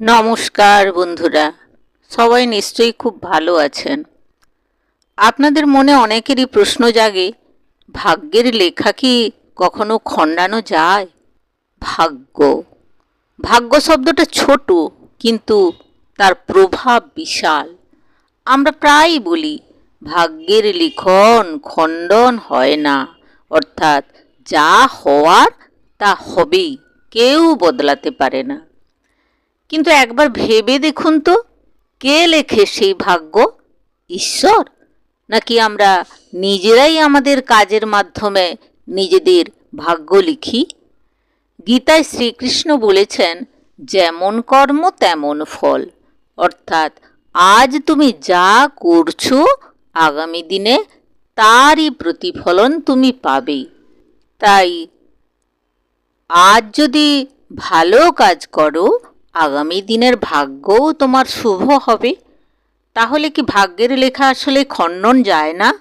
নমস্কার বন্ধুরা, সবাই নিশ্চয়ই খুব ভালো আছেন। আপনাদের মনে অনেকেরই প্রশ্ন জাগে, ভাগ্যের লেখা কি কখনো খণ্ডানো যায়? ভাগ্য। ভাগ্য শব্দটা ছোট, কিন্তু তার প্রভাব বিশাল। আমরা প্রায়ই বলি, ভাগ্যের লিখন খণ্ডন হয় না, অর্থাৎ যা হওয়ার তা হবেই, কেউ বদলাতে পারে না। কিন্তু একবার ভেবে দেখুন তো, কে লেখে সেই ভাগ্য? ঈশ্বর? নাকি আমরা নিজেরাই আমাদের কাজের মাধ্যমে নিজেদের ভাগ্য লিখি? গীতায় শ্রীকৃষ্ণ বলেছেন, যেমন কর্ম, তেমন ফল। অর্থাৎ, আজ তুমি যা করছ, আগামী দিনে তারই প্রতিফলন তুমি পাবে। তাই, আজ যদি ভালো কাজ করো আগামী দিনের ভাগ্যও তোমার শুভ হবে। তাহলে কি ভাগ্যের লেখা আসলে খণ্ডন যায় না?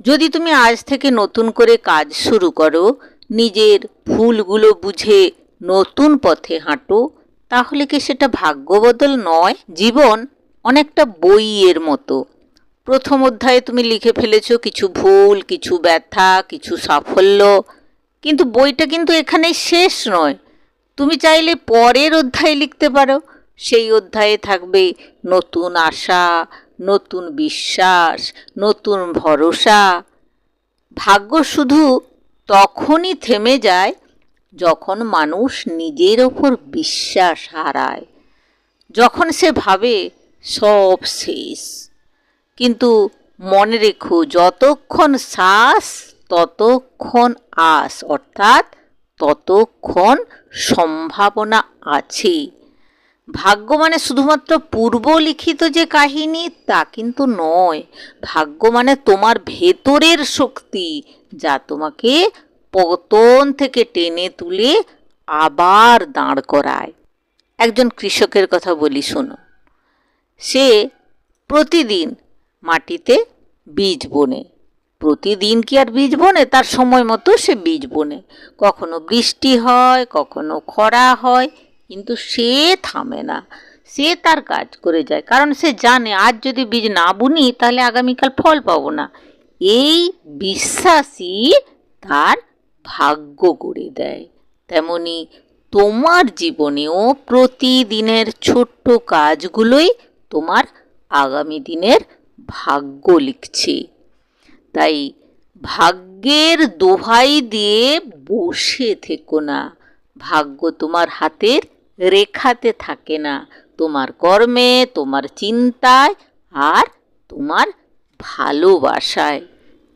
যদি তুমি আজ থেকে নতুন করে কাজ শুরু করো, নিজের ভুলগুলো বুঝে নতুন পথে হাঁটো, তাহলে কি সেটা ভাগ্যবদল নয়? জীবন অনেকটা বইয়ের মতো। প্রথম অধ্যায়ে তুমি লিখে ফেলেছো কিছু ভুল, কিছু ব্যথা, কিছু সাফল্য, কিন্তু বইটা কিন্তু এখানে শেষ নয়। তুমি চাইলে পরের অধ্যায় লিখতে পারো। সেই অধ্যায়ে থাকবে নতুন আশা, নতুন বিশ্বাস, নতুন ভরসা। ভাগ্য শুধু তখনই থেমে যায় যখন মানুষ নিজের ওপর বিশ্বাস হারায়, যখন সে ভাবে সব শেষ। কিন্তু মনে রেখো, যতক্ষণ শ্বাস ততক্ষণ আস, অর্থাৎ ততক্ষণ সম্ভাবনা আছে। ভাগ্য মানে শুধুমাত্র পূর্ব লিখিত যে কাহিনী, তা কিন্তু নয়। ভাগ্য মানে তোমার ভেতরের শক্তি, যা তোমাকে পতন থেকে টেনে তুলে আবার দাঁড় করায়। একজন কৃষকের কথা বলি, শোনো। সে প্রতিদিন মাটিতে বীজ বোনে। প্রতিদিন কি আর বীজ বোনে? তার সময় মতো সে বীজ বোনে। কখনো বৃষ্টি হয়, কখনো খরা হয়, কিন্তু সে থামে না। সে তার কাজ করে যায়। কারণ সে জানে, আজ যদি বীজ না বুনি, তাহলে আগামীকাল ফল পাবো না। এই বিশ্বাসই তার ভাগ্য করে দেয়। তেমনি তোমার জীবনেও প্রতিদিনের ছোট্ট কাজগুলোই তোমার আগামী দিনের ভাগ্য লিখছে। তাই ভাগ্যের দোহাই দিয়ে বসে থেকো না। ভাগ্য তোমার হাতের রেখাতে থাকে না। তোমার কর্মে, তোমার চিন্তায় আর তোমার ভালোবাসায়।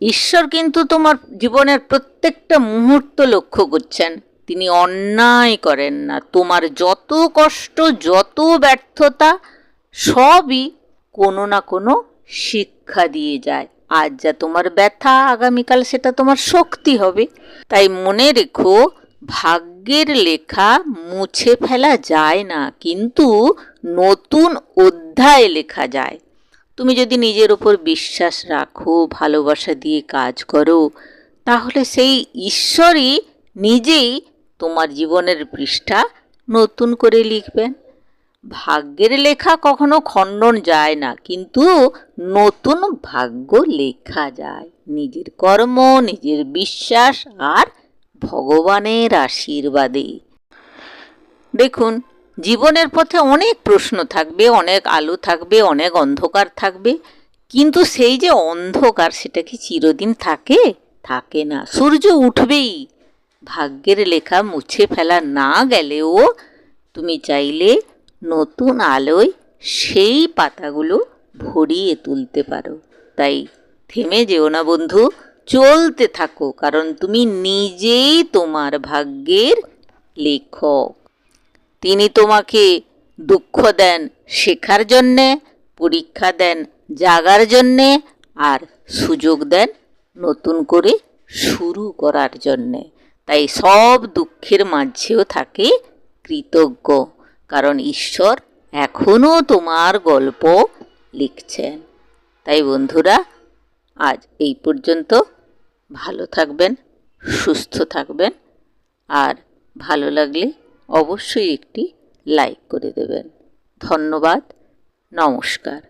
ঈশ্বর কিন্তু তোমার জীবনের প্রত্যেকটা মুহূর্ত লক্ষ্য করছেন। তিনি অন্যায় করেন না। তোমার যত কষ্ট, যত ব্যর্থতা, সবই কোনো না কোনো শিক্ষা দিয়ে যায়। আজ যা তোমার ব্যথা, আগামীকাল সেটা তোমার শক্তি হবে। তাই মনে রেখো, ভাগ্যের লেখা মুছে ফেলা যায় না, কিন্তু নতুন অধ্যায় লেখা যায়। তুমি যদি নিজের ওপর বিশ্বাস রাখো, ভালোবাসা দিয়ে কাজ করো, তাহলে সেই ঈশ্বরই নিজেই তোমার জীবনের পৃষ্ঠা নতুন করে লিখবেন। ভাগ্যের লেখা কখনো খণ্ডন যায় না, কিন্তু নতুন ভাগ্য লেখা যায়। নিজের কর্ম, নিজের বিশ্বাস আর ভগবানের আশীর্বাদে। দেখুন, জীবনের পথে অনেক প্রশ্ন থাকবে, অনেক আলো থাকবে, অনেক অন্ধকার থাকবে, কিন্তু সেই যে অন্ধকার সেটা কি চিরদিন থাকে? থাকে না। সূর্য উঠবেই। ভাগ্যের লেখা মুছে ফেলা না গেলেও তুমি চাইলে নতুন আলোয় সেই পাতাগুলো ভরিয়ে তুলতে পারো। তাই থেমে যেও না বন্ধু, চলতে থাকো, কারণ তুমি নিজেই তোমার ভাগ্যের লেখক। তিনি তোমাকে দুঃখ দেন শেখার জন্যে, পরীক্ষা দেন জাগার জন্যে, আর সুযোগ দেন নতুন করে শুরু করার জন্যে। তাই সব দুঃখের মাঝেও থাকে কৃতজ্ঞ। কারণ ঈশ্বর এখনও তোমার গল্প লিখছেন। তাই বন্ধুরা, আজ এই পর্যন্ত ভালো থাকবেন, সুস্থ থাকবেন, আর ভালো লাগলে অবশ্যই একটি লাইক করে দেবেন। ধন্যবাদ, নমস্কার।